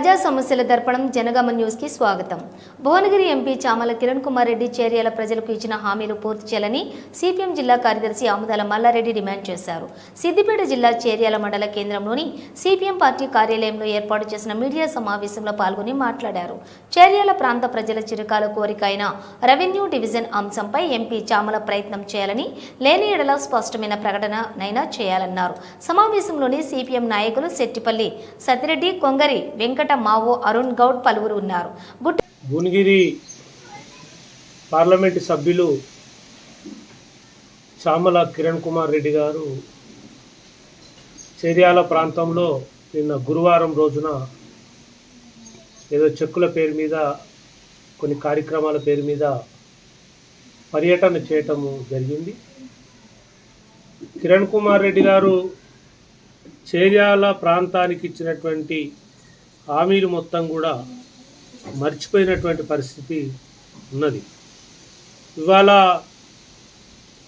ప్రజా సమస్యల దర్పణం జనగామ న్యూస్కి స్వాగతం. భువనగిరి ఎంపీ చామల కిరణ్ కుమార్ రెడ్డి చేర్యాల ప్రజలకు ఇచ్చిన హామీలు పూర్తి చేయాలని సిపిఎం జిల్లా కార్యదర్శి ఆముదాల మల్లారెడ్డి డిమాండ్ చేశారు. సిద్దిపేట జిల్లా చేర్యాల మండల కేంద్రంలోని సిపిఎం పార్టీ కార్యాలయంలో ఏర్పాటు చేసిన మీడియా సమావేశంలో పాల్గొని మాట్లాడారు. చేర్యాల ప్రాంత ప్రజల చిరకాల కోరిక అయిన రెవెన్యూ డివిజన్ అంశంపై ఎంపీ చామల ప్రయత్నం చేయాలని లేని ఎడల స్పష్టమైన ప్రకటననైనా చేయాలన్నారు. సమావేశంలోని సిపిఎం నాయకులు శెట్టిపల్లి సతిరెడ్డి కొంగరి వెంకట మావో అరుణ్ గౌడ్ పలువురు ఉన్నారు. భువనగిరి పార్లమెంటు సభ్యులు చామల కిరణ్ కుమార్ రెడ్డి గారు చేర్యాల ప్రాంతంలో నిన్న గురువారం రోజున ఏదో చెక్కుల పేరు మీద కొన్ని కార్యక్రమాల పేరు మీద పర్యటన చేయటము జరిగింది. కిరణ్ కుమార్ రెడ్డి గారు చేర్యాల ప్రాంతానికి ఇచ్చినటువంటి హామీలు మొత్తం కూడా మర్చిపోయినటువంటి పరిస్థితి ఉన్నది. ఇవాళ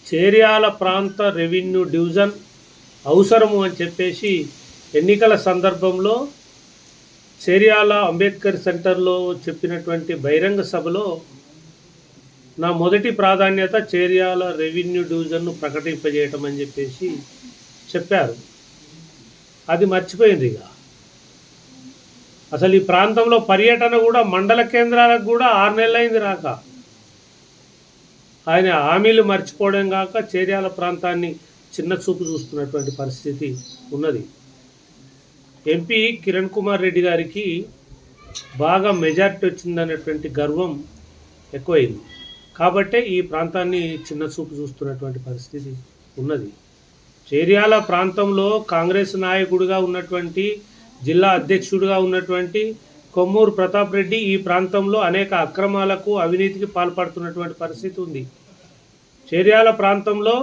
చేర్యాల ప్రాంత రెవెన్యూ డివిజన్ అవసరము అని చెప్పేసి ఎన్నికల సందర్భంలో చేర్యాల అంబేద్కర్ సెంటర్లో చెప్పినటువంటి బహిరంగ సభలో నా మొదటి ప్రాధాన్యత చేర్యాల రెవెన్యూ డివిజన్ను ప్రకటింపజేయటం అని చెప్పేసి చెప్పారు. అది మర్చిపోయింది ఇక. అసలు ఈ ప్రాంతంలో పర్యటన కూడా మండల కేంద్రాలకు కూడా ఆరు నెలలైంది రాక. ఆయన హామీలు మర్చిపోవడం కాక చేర్యాల ప్రాంతాన్ని చిన్న చూపు చూస్తున్నటువంటి పరిస్థితి ఉన్నది. ఎంపీ కిరణ్ కుమార్ రెడ్డి గారికి బాగా మెజారిటీ వచ్చిందనేటువంటి గర్వం ఎక్కువైంది. కాబట్టే ఈ ప్రాంతాన్ని చిన్న చూపు చూస్తున్నటువంటి పరిస్థితి ఉన్నది. చేర్యాల ప్రాంతంలో కాంగ్రెస్ నాయకుడిగా ఉన్నటువంటి జిల్లా అధ్యక్షుడిగా ఉన్నటువంటి కొమ్మూరు ప్రతాప్ రెడ్డి ఈ ప్రాంతంలో అనేక అక్రమాలకు అవినీతికి పాల్పడుతున్నటువంటి పరిస్థితి ఉంది. చేర్యాల ప్రాంతంలో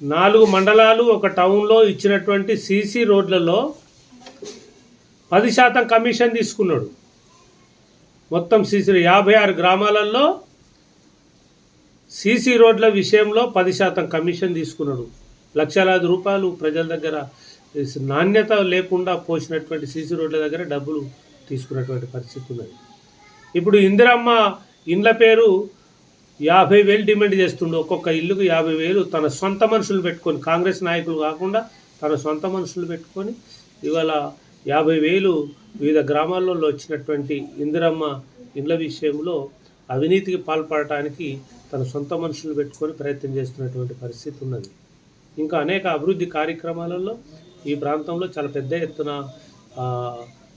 నాలుగు మండలాలు ఒక టౌన్లో ఇచ్చినటువంటి సీసీ రోడ్లలో పది శాతం కమిషన్ తీసుకున్నాడు. మొత్తం సీసీ యాభై ఆరు గ్రామాలలో సీసీ రోడ్ల విషయంలో పది శాతం కమిషన్ తీసుకున్నాడు. లక్షలాది రూపాయలు ప్రజల దగ్గర నాణ్యత లేకుండా పోసినటువంటి సీసీ రోడ్ల దగ్గర డబ్బులు తీసుకున్నటువంటి పరిస్థితి ఉన్నది. ఇప్పుడు ఇందిరమ్మ ఇండ్ల పేరు యాభై వేలు డిమాండ్ చేస్తుండు. ఒక్కొక్క ఇల్లుకు యాభై వేలు తన సొంత మనుషులు పెట్టుకొని కాంగ్రెస్ నాయకులు కాకుండా తన సొంత మనుషులు పెట్టుకొని ఇవాళ యాభై వేలు వివిధ గ్రామాల్లో వచ్చినటువంటి ఇందిరమ్మ ఇండ్ల విషయంలో అవినీతికి పాల్పడటానికి తన సొంత మనుషులు పెట్టుకొని ప్రయత్నం చేస్తున్నటువంటి పరిస్థితి ఉన్నది. ఇంకా అనేక అభివృద్ధి కార్యక్రమాలలో ఈ ప్రాంతంలో చాలా పెద్ద ఎత్తున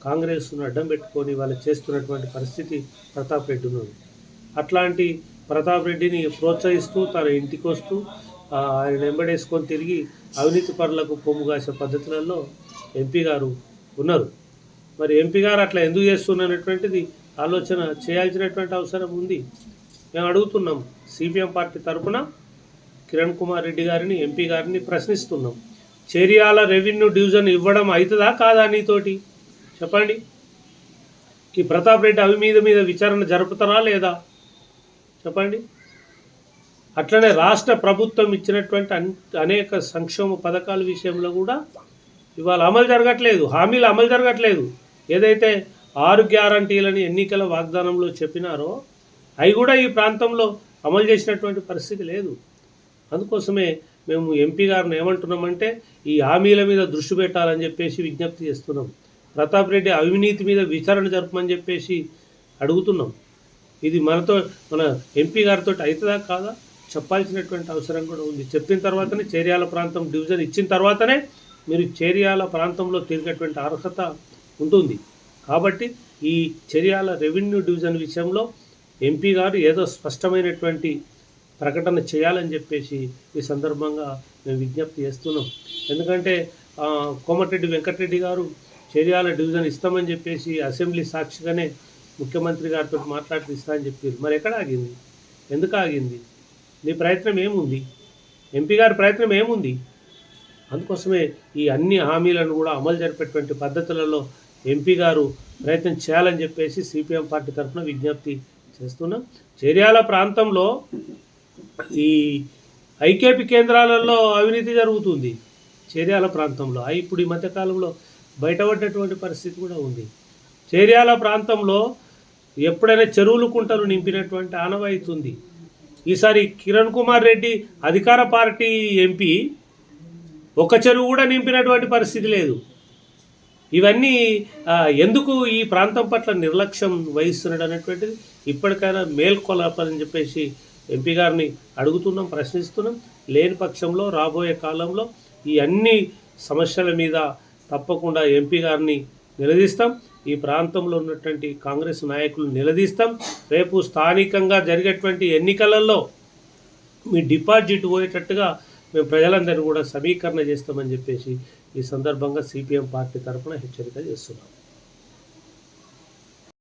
కాంగ్రెస్ను అడ్డం పెట్టుకొని వాళ్ళు చేస్తున్నటువంటి పరిస్థితి ప్రతాప్ రెడ్డి ఉన్నది. అట్లాంటి ప్రతాప్ రెడ్డిని ప్రోత్సహిస్తూ తన ఇంటికి వస్తూ ఆయన వెంబడేసుకొని తిరిగి అవినీతి పరులకు కొమ్ము కాసే పద్ధతులలో ఎంపీ గారు ఉన్నారు. మరి ఎంపీ గారు అట్లా ఎందుకు చేస్తున్నటువంటిది ఆలోచన చేయాల్సినటువంటి అవసరం ఉంది. మేము అడుగుతున్నాం సిపిఎం పార్టీ తరఫున కిరణ్ కుమార్ రెడ్డి గారిని ఎంపీ గారిని ప్రశ్నిస్తున్నాం. చేరియాల రెవెన్యూ డివిజన్ ఇవ్వడం అవుతుందా కాదా నీతోటి? చెప్పండి. ఈ ప్రతాప్ రెడ్డి అవి మీద మీద విచారణ జరుపుతారా లేదా? చెప్పండి. అట్లనే రాష్ట్ర ప్రభుత్వం ఇచ్చినటువంటి అన్ అనేక సంక్షేమ పథకాల విషయంలో కూడా ఇవాళ అమలు జరగట్లేదు. హామీలు అమలు జరగట్లేదు. ఏదైతే ఆరు గ్యారంటీలని ఎన్నికల వాగ్దానంలో చెప్పినారో అవి కూడా ఈ ప్రాంతంలో అమలు చేసినటువంటి పరిస్థితి లేదు. అందుకోసమే మేము ఎంపీ గారిని ఏమంటున్నామంటే ఈ హామీల మీద దృష్టి పెట్టాలని చెప్పేసి విజ్ఞప్తి చేస్తున్నాం. ప్రతాప్ రెడ్డి అవినీతి మీద విచారణ జరపమని చెప్పేసి అడుగుతున్నాం. ఇది మనతో మన ఎంపీ గారితో అవుతుందా కాదా? చెప్పాల్సినటువంటి అవసరం కూడా ఉంది. చెప్పిన తర్వాతనే చేర్యాల ప్రాంతం డివిజన్ ఇచ్చిన తర్వాతనే మీరు చేర్యాల ప్రాంతంలో తిరిగేటువంటి అర్హత ఉంటుంది. కాబట్టి ఈ చర్యాల రెవెన్యూ డివిజన్ విషయంలో ఎంపీ గారు ఏదో స్పష్టమైనటువంటి ప్రకటన చేయాలని చెప్పేసి ఈ సందర్భంగా మేము విజ్ఞప్తి చేస్తున్నాం. ఎందుకంటే కోమటిరెడ్డి వెంకటరెడ్డి గారు చర్యాల డివిజన్ ఇస్తామని చెప్పేసి అసెంబ్లీ సాక్షిగానే ముఖ్యమంత్రి గారితో మాట్లాడి ఇస్తా అని చెప్పారు. మరి ఎక్కడ ఆగింది? ఎందుకు ఆగింది? నీ ప్రయత్నం ఏముంది? ఎంపీ గారి ప్రయత్నం ఏముంది? అందుకోసమే ఈ అన్ని హామీలను కూడా అమలు జరిపేటువంటి పద్ధతులలో ఎంపీ గారు ప్రయత్నం చేయాలని చెప్పేసి సిపిఎం పార్టీ తరఫున విజ్ఞప్తి చేస్తున్నాం. చేర్యాల ప్రాంతంలో ఈ ఐకేపీ కేంద్రాలలో అవినీతి జరుగుతుంది చేర్యాల ప్రాంతంలో. ఇప్పుడు ఈ మధ్యకాలంలో బయటపడ్డటువంటి పరిస్థితి కూడా ఉంది. చేర్యాల ప్రాంతంలో ఎప్పుడైనా చెరువులు కుంటలు నింపినటువంటి ఆనవాయితీ ఉంది ఈసారి కిరణ్ కుమార్ రెడ్డి అధికార పార్టీ ఎంపీ ఒక చెరువు కూడా నింపినటువంటి పరిస్థితి లేదు. ఇవన్నీ ఎందుకు ఈ ప్రాంతం పట్ల నిర్లక్ష్యం వహిస్తున్నాడు అనేటువంటిది ఇప్పటికైనా మేల్కొలపని చెప్పేసి ఎంపీ గారిని అడుగుతున్నాం ప్రశ్నిస్తున్నాం. లేని పక్షంలో రాబోయే కాలంలో ఈ అన్ని సమస్యల మీద తప్పకుండా ఎంపీ గారిని నిలదీస్తాం. ఈ ప్రాంతంలో ఉన్నటువంటి కాంగ్రెస్ నాయకులు నిలదీస్తాం. రేపు స్థానికంగా జరిగేటువంటి ఎన్నికలలో మీ డిపాజిట్ పోయేటట్టుగా మేము ప్రజలందరినీ కూడా సమీకరణ చేస్తామని చెప్పేసి ఈ సందర్భంగా సిపిఎం పార్టీ తరఫున హెచ్చరిక చేస్తున్నాం.